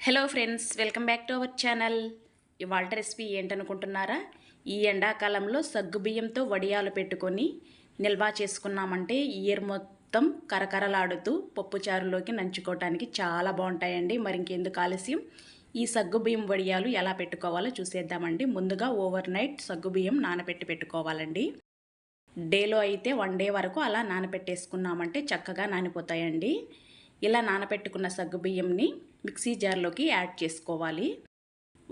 Hello friends welcome back to our channel ఇవాళ recipe ఏంటనుకుంటున్నారా? ఈ ఎండాకాలంలో సగ్గుబియ్యంతో వడియాలు పెట్టుకొని నిల్వ చేసుకున్నామంటే ఇయర్ మొత్తం కరకరలాడుతూ పప్పుచారులోకి నంచుకోవటానికి చాలా బాగుంటాయండి. మరి ఇంకెందుకు ఆలస్యం? ఈ సగ్గుబియ్యం వడియాలు ఎలా పెట్టుకోవాలో చూసేద్దామండి. ముందుగా ఓవర్ నైట్ సగ్గుబియ్యం నానబెట్టి పెట్టుకోవాలండి. డేలో అయితే వన్ డే వరకు అలా నానబెట్టేసుకున్నామంటే చక్కగా నానిపోతాయండి. ఇలా నానబెట్టుకున్న సగ్గుబియ్యంని మిక్సీ జార్లోకి యాడ్ చేసుకోవాలి.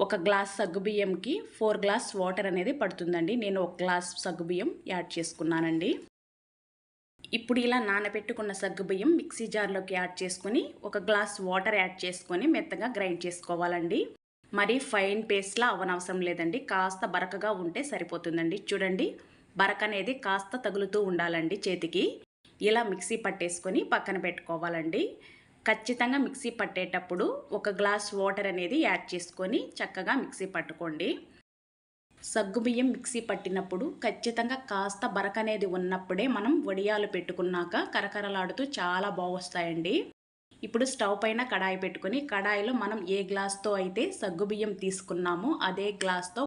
ఒక గ్లాస్ సగ్గుబియ్యంకి ఫోర్ గ్లాస్ వాటర్ అనేది పడుతుందండి. నేను ఒక గ్లాస్ సగ్గుబియ్యం యాడ్ చేసుకున్నానండి. ఇప్పుడు ఇలా నానబెట్టుకున్న సగ్గుబియ్యం మిక్సీ జార్లోకి యాడ్ చేసుకొని ఒక గ్లాస్ వాటర్ యాడ్ చేసుకొని మెత్తగా గ్రైండ్ చేసుకోవాలండి. మరి ఫైన్ పేస్ట్లా అవనవసరం లేదండి. కాస్త బరకగా ఉంటే సరిపోతుందండి. చూడండి బరక అనేది కాస్త తగులుతూ ఉండాలండి చేతికి. ఇలా మిక్సీ పట్టేసుకొని పక్కన పెట్టుకోవాలండి. ఖచ్చితంగా మిక్సీ పట్టేటప్పుడు ఒక గ్లాస్ వాటర్ అనేది యాడ్ చేసుకొని చక్కగా మిక్సీ పట్టుకోండి. సగ్గుబియ్యం మిక్సీ పట్టినప్పుడు ఖచ్చితంగా కాస్త బరక అనేది ఉన్నప్పుడే మనం వడియాలు పెట్టుకున్నాక కరకరలాడుతూ చాలా బాగొస్తాయండి. ఇప్పుడు స్టవ్ పైన కడాయి పెట్టుకుని కడాయిలో మనం ఏ గ్లాస్తో అయితే సగ్గుబియ్యం తీసుకున్నామో అదే గ్లాస్తో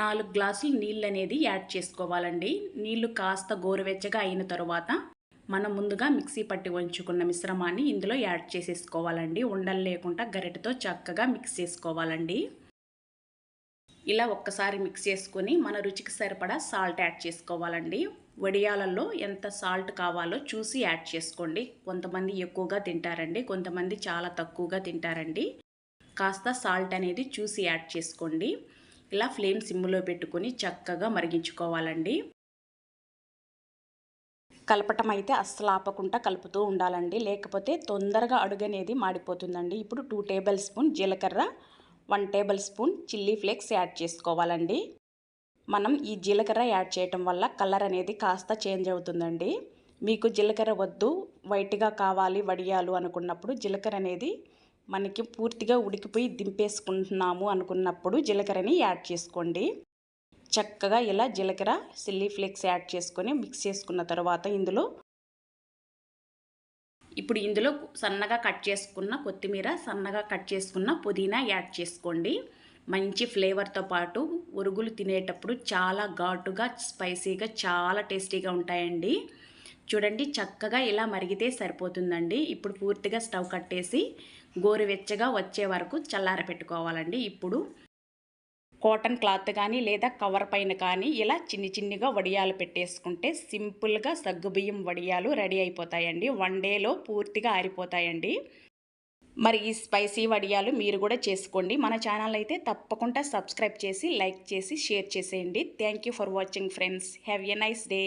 నాలుగు గ్లాసులు నీళ్ళు అనేది యాడ్ చేసుకోవాలండి. నీళ్ళు కాస్త గోరువెచ్చగా అయిన తరువాత మనం ముందుగా మిక్సీ పట్టి ఉంచుకున్న మిశ్రమాన్ని ఇందులో యాడ్ చేసేసుకోవాలండి. ఉండలు లేకుండా గరిటతో చక్కగా మిక్స్ చేసుకోవాలండి. ఇలా ఒక్కసారి మిక్స్ చేసుకొని మన రుచికి సరిపడా సాల్ట్ యాడ్ చేసుకోవాలండి. వడియాలలో ఎంత సాల్ట్ కావాలో చూసి యాడ్ చేసుకోండి. కొంతమంది ఎక్కువగా తింటారండి కొంతమంది చాలా తక్కువగా తింటారండి. కాస్త సాల్ట్ అనేది చూసి యాడ్ చేసుకోండి. ఇలా ఫ్లేమ్ సిమ్లో పెట్టుకొని చక్కగా మరిగించుకోవాలండి. కలపటం అయితే అస్సలు ఆపకుండా కలుపుతూ ఉండాలండి. లేకపోతే తొందరగా అడుగనేది మాడిపోతుందండి. ఇప్పుడు టూ టేబుల్ స్పూన్ జీలకర్ర one tablespoon chilli flakes add చేసుకోవాలండి. మనం ఈ జీలకర్ర యాడ్ చేయటం వల్ల కలర్ అనేది కాస్త చేంజ్ అవుతుందండి. మీకు జీలకర్ర వద్దు వైట్గా కావాలి వడియాలు అనుకున్నప్పుడు జీలకర్ర అనేది మనకి పూర్తిగా ఉడికిపోయి దింపేసుకుంటున్నాము అనుకున్నప్పుడు జీలకర్రని యాడ్ చేసుకోండి. చక్కగా ఇలా జీలకర్ర సిల్లీ ఫ్లేక్స్ యాడ్ చేసుకొని మిక్స్ చేసుకున్న తర్వాత ఇందులో ఇప్పుడు ఇందులో సన్నగా కట్ చేసుకున్న కొత్తిమీర సన్నగా కట్ చేసుకున్న పుదీనా యాడ్ చేసుకోండి. మంచి ఫ్లేవర్తో పాటు ఉరుగులు తినేటప్పుడు చాలా ఘాటుగా స్పైసీగా చాలా టేస్టీగా ఉంటాయండి. చూడండి చక్కగా ఇలా మరిగితే సరిపోతుందండి. ఇప్పుడు పూర్తిగా స్టవ్ కట్టేసి గోరువెచ్చగా వచ్చే వరకు చల్లార పెట్టుకోవాలండి ఇప్పుడు కాటన్ క్లాత్ కానీ లేదా కవర్ పైన కానీ ఇలా చిన్ని చిన్నిగా వడియాలు పెట్టేసుకుంటే సింపుల్గా సగ్గుబియ్యం వడియాలు రెడీ అయిపోతాయండి. వన్ డేలో పూర్తిగా ఆరిపోతాయండి. మరి ఈ స్పైసీ వడియాలు మీరు కూడా చేసుకోండి. మన ఛానల్ అయితే తప్పకుండా సబ్స్క్రైబ్ చేసి లైక్ చేసి షేర్ చేసేయండి. Thank for watching friends. Have a nice day.